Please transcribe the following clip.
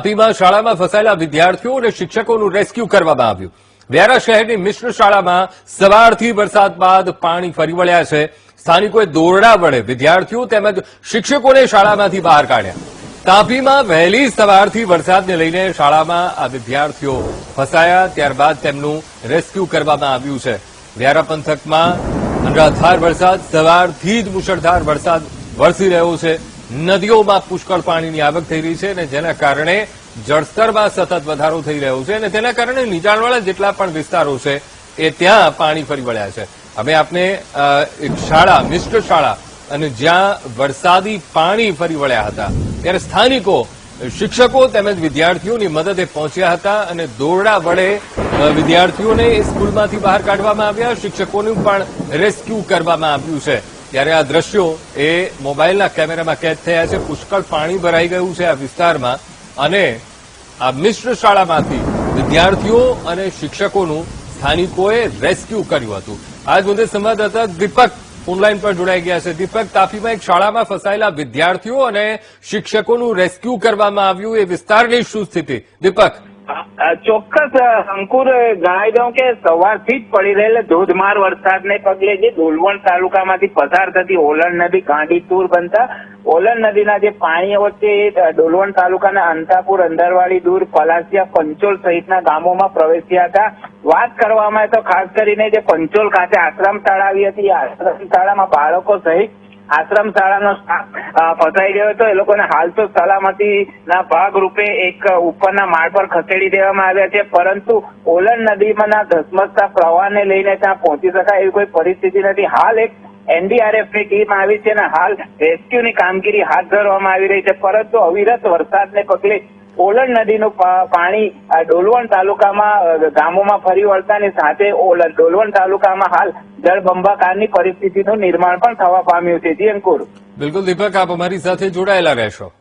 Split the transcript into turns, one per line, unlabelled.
તાપીમાં શાળામાં ફસાયેલા વિદ્યાર્થીઓ અને શિક્ષકોનું રેસ્ક્યુ કરવામાં આવ્યું. વ્યારા શહેરની મિશ્ર શાળામાં સવારથી વરસાદ બાદ પાણી ફરી વળ્યા છે. સ્થાનિકોએ દોરડા વડે વિદ્યાર્થીઓ તેમજ શિક્ષકોને શાળામાંથી બહાર કાઢ્યા. તાપીમાં વહેલી સવારથી વરસાદને લઈને શાળામાં આ વિદ્યાર્થીઓ ફસાયા, ત્યારબાદ તેમનું રેસ્ક્યુ કરવામાં આવ્યું છે. વ્યારા પંથકમાં અનરાધાર વરસાદ, સવારથી જ મુશળધાર વરસાદ વરસી રહ્યો છે. નદીઓમાં પુષ્કળ પાણીની આવક થઈ રહી છે અને જેના કારણે જળસ્તરમાં સતત વધારો થઈ રહ્યો છે અને તેના કારણે નીચાણવાળા જેટલા પણ વિસ્તારો છે એ ત્યાં પાણી ફરી વળ્યા છે. અમે આપને એક શાળા, મિશ્ર શાળા અને જ્યાં વરસાદી પાણી ફરી વળ્યા હતા. ત્યારે સ્થાનિકો, શિક્ષકો તેમજ વિદ્યાર્થીઓની મદદે પહોંચ્યા હતા અને દોરડા વડે વિદ્યાર્થીઓને એ સ્કૂલમાંથી બહાર કાઢવામાં આવ્યા. શિક્ષકોનું પણ રેસ્ક્યુ કરવામાં આવ્યું છે. ત્યારે આ દ્રશ્યો એ મોબાઈલના કેમેરામાં કેદ થયા છે. પુષ્કળ પાણી ભરાઈ ગયું છે આ વિસ્તારમાં અને આ મિશ્ર શાળામાંથી વિદ્યાર્થીઓ અને શિક્ષકોનું સ્થાનિકોએ રેસ્ક્યુ કર્યું હતું. આજ મુદ્દે સંવાદદાતા દીપક ઓનલાઈન પર જોડાઈ ગયા છે. દીપક, તાપીમાં એક શાળામાં ફસાયેલા વિદ્યાર્થીઓ અને શિક્ષકોનું રેસ્ક્યુ કરવામાં આવ્યું. એ વિસ્તારની શું સ્થિતિ? દીપક.
ચોક્કસ અંકુર જણાવી દઉં કે સવારથી જ પડી રહેલા ધોધમાર વરસાદને પગલે જે ડોલવણ તાલુકામાંથી પસાર થતી ઓલણ નદી ગાંડીતુર બનતા ઓલણ નદીના જે પાણી વચ્ચે ડોલવણ તાલુકાના અંતાપુર અંદરવાડી દૂર પલાસિયા પંચોલ સહિતના ગામોમાં પ્રવેશ્યા હતા. વાત કરવામાં તો ખાસ કરીને જે પંચોલ ખાતે આશ્રમ શાળા આવી હતી. આશ્રમ શાળામાં બાળકો સહિત આશ્રમ શાળાનો ફસાઈ ગયો હતો. એ લોકોને હાલ તો સલામતીના ભાગરૂપે એક ઉપરના માળ પર ખસેડી દેવામાં આવ્યા છે. પરંતુ ઓલણ નદીમાંના ધસમસતા પ્રવાહને લઈને ત્યાં પહોંચી શકાય એવી કોઈ પરિસ્થિતિ નથી. હાલ એક એનડીઆરએફની ટીમ આવી છે અને હાલ રેસ્ક્યુની કામગીરી હાથ ધરવામાં આવી રહી છે. પરંતુ અવિરત વરસાદને પગલે ઓલણ નદીનું પાણી ડોલવણ તાલુકામાં ગામોમાં ફરી વળતાની સાથે ઓલણ, ડોલવણ તાલુકામાં હાલ જળબંબાકારની પરિસ્થિતિનું નિર્માણ પણ થવા પામ્યું છે. જી, અંકુર.
બિલકુલ, દીપક, આપ અમારી સાથે જોડાયેલા રહેશો.